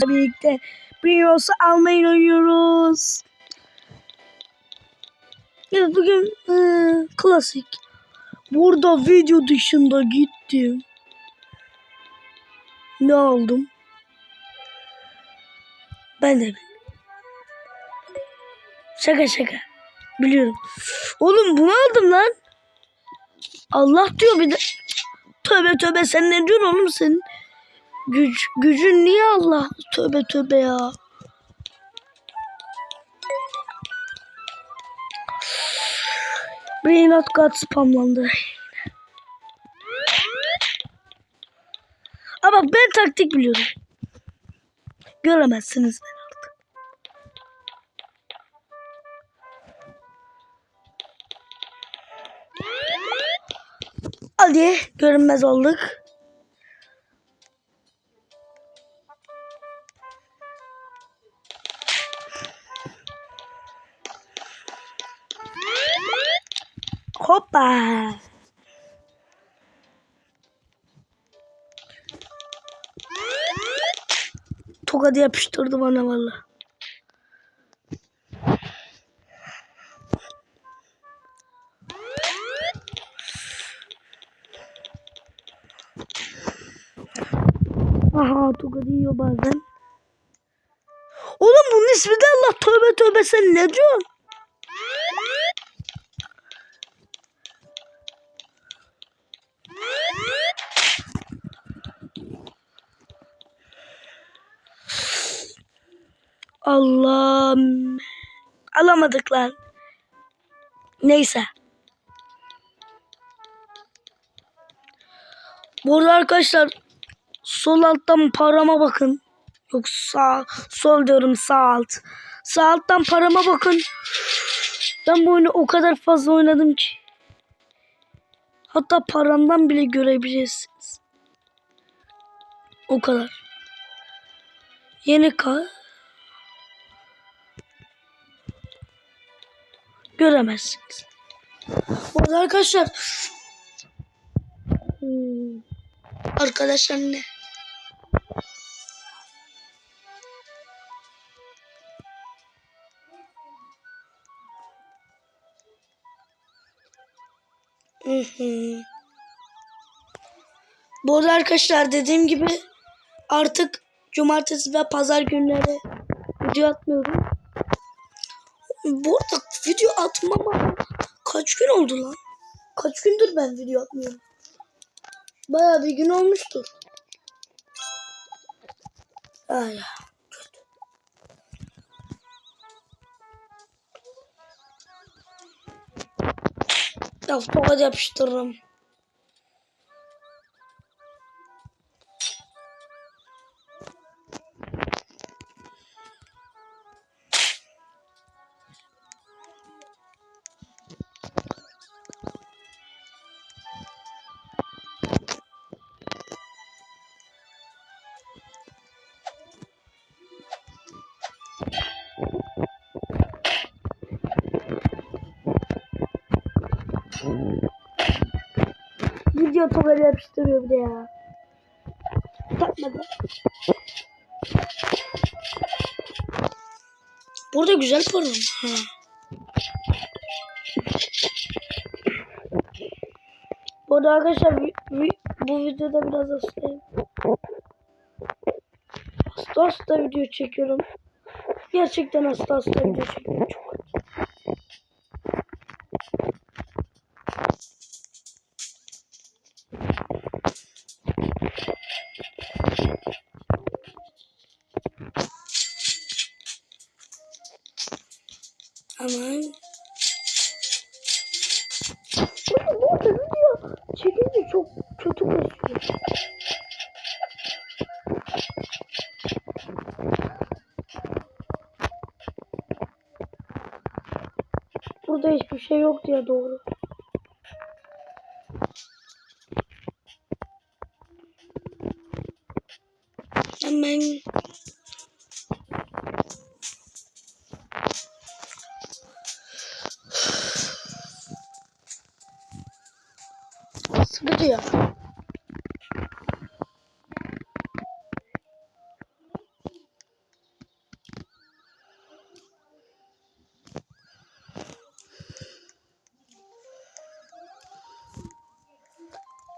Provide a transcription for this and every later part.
birlikte Brios'u almayı oynuyoruz. Evet bugün eee, klasik. Burada video dışında gittim. Ne aldım? Ben de. Şaka şaka. Biliyorum. Oğlum bunu aldım lan. Allah diyor bir de. Tövbe tövbe sen ne diyorsun oğlum senin? Güç, gücün niye Allah? Tövbe tövbe ya. Brain Out God spamlandı. Ama ben taktik biliyorum. Göremezsiniz beni artık. Hadi görünmez olduk. Hoppa. Tokadı yapıştırdı bana valla. Aha tokadı yiyor bazen. Oğlum bunun ismi de Allah tövbe tövbe sen ne diyorsun? Allah'ım. Alamadık lan. Neyse. Burada arkadaşlar sol alttan parama bakın. Yok sağ sol diyorum sağ alt. Sağ alttan parama bakın. Ben bu oyunu o kadar fazla oynadım ki. Hatta paramdan bile görebilirsiniz. O kadar. Yeni ka göremezsiniz. Orada arkadaşlar Hmm. arkadaşlar ne? Hı hı. Bu arada arkadaşlar dediğim gibi artık cumartesi ve pazar günleri video atmıyorum. Bu arada video atmama kaç gün oldu lan? Kaç gündür ben video atmıyorum. Bayağı bir gün olmuştur. Ay. kötü. Ya tokat yapıştırırım. Video tokat yapıştırıyor bir de ya. Takmadı. Burada güzel program. Ha. Bu arada arkadaşlar bu videoda biraz hastayım. Hasta hasta video çekiyorum. Gerçekten hasta hasta video çekiyorum. Çok çekince çok kötü gözüküyor. Burada hiçbir şey yok diye doğru. çıkıyor.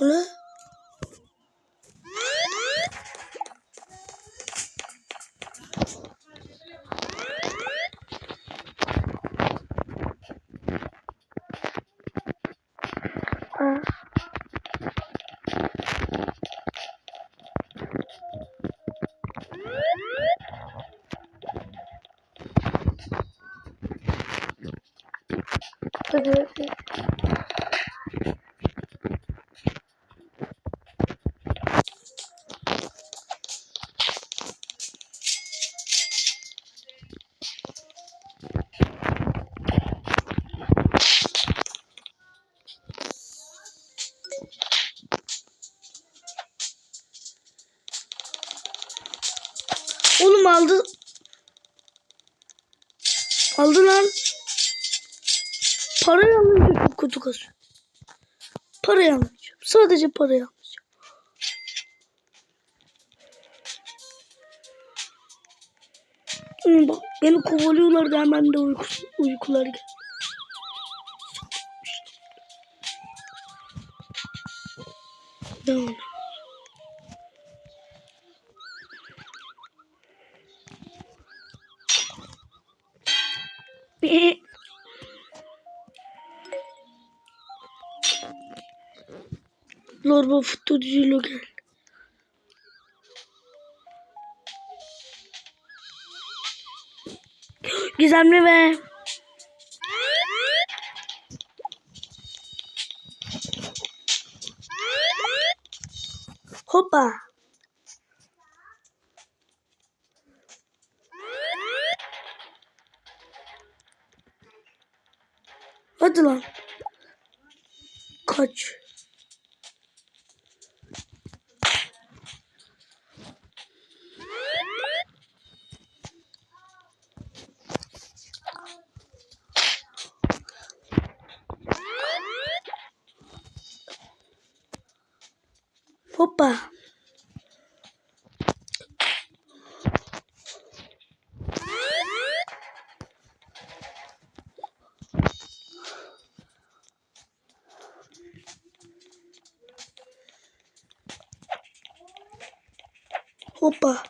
Bu? Hadi. Parayı alınca çok kötü kasıyor. Parayı almayacağım. Sadece parayı almayacağım. Hmm, bak beni kovalıyorlardı hemen de uyku, uykular geldi. Devam. Lorba futbolcuyla gel. Gizemli ve Hoppa. Hadi lan. Kaç. Hoppa.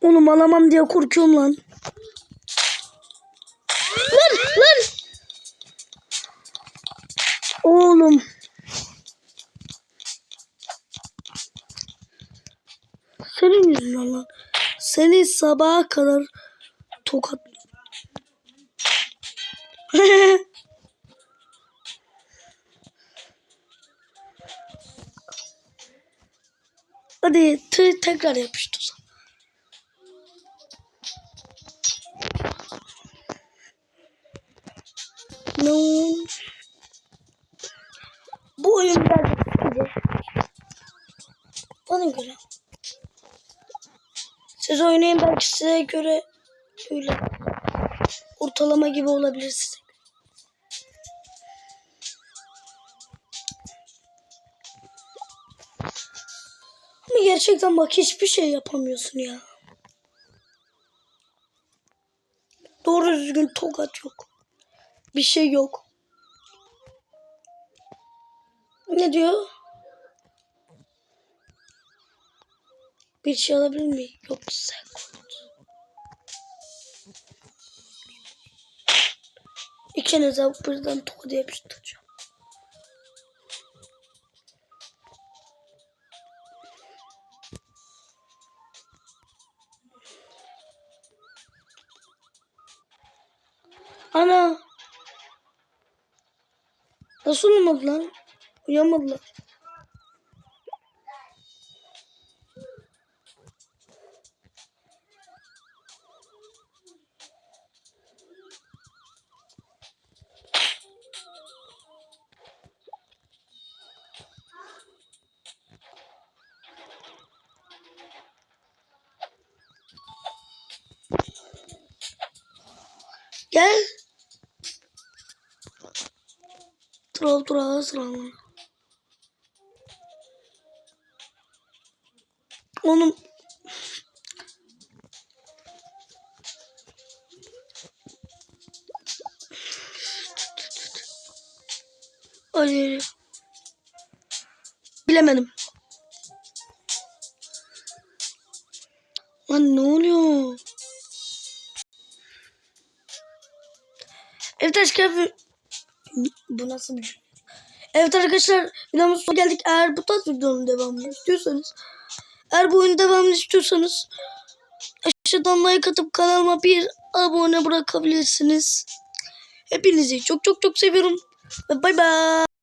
Oğlum alamam diye korkuyorum lan. Lan lan. Oğlum. Senin yüzünden lan. Seni sabaha kadar tokat. Hadi te- tekrar yapıştı o zaman. No. Bu oyun birazcık sıkıcı. Bana göre. Siz oynayın belki size göre öyle ortalama gibi olabilir size. Ama gerçekten bak hiçbir şey yapamıyorsun ya. Doğru düzgün tokat yok. Bir şey yok. Ne diyor? Bir şey alabilir miyim? Yok sekund. İkinize birden tokat yapıştıracağım. Ana. Nasıl olmadı lan? Uyamadılar. Gel. Troll troll sıralı. Onun Hayır. Bilemedim. Lan ne oluyor? Evet arkadaşlar bu nasıl bir şey? Evet arkadaşlar videomuz sonuna geldik. Eğer bu tarz videonun devamını istiyorsanız eğer bu oyunun devamını istiyorsanız aşağıdan like atıp kanalıma bir abone bırakabilirsiniz. Hepinizi çok çok çok seviyorum. Bay bay.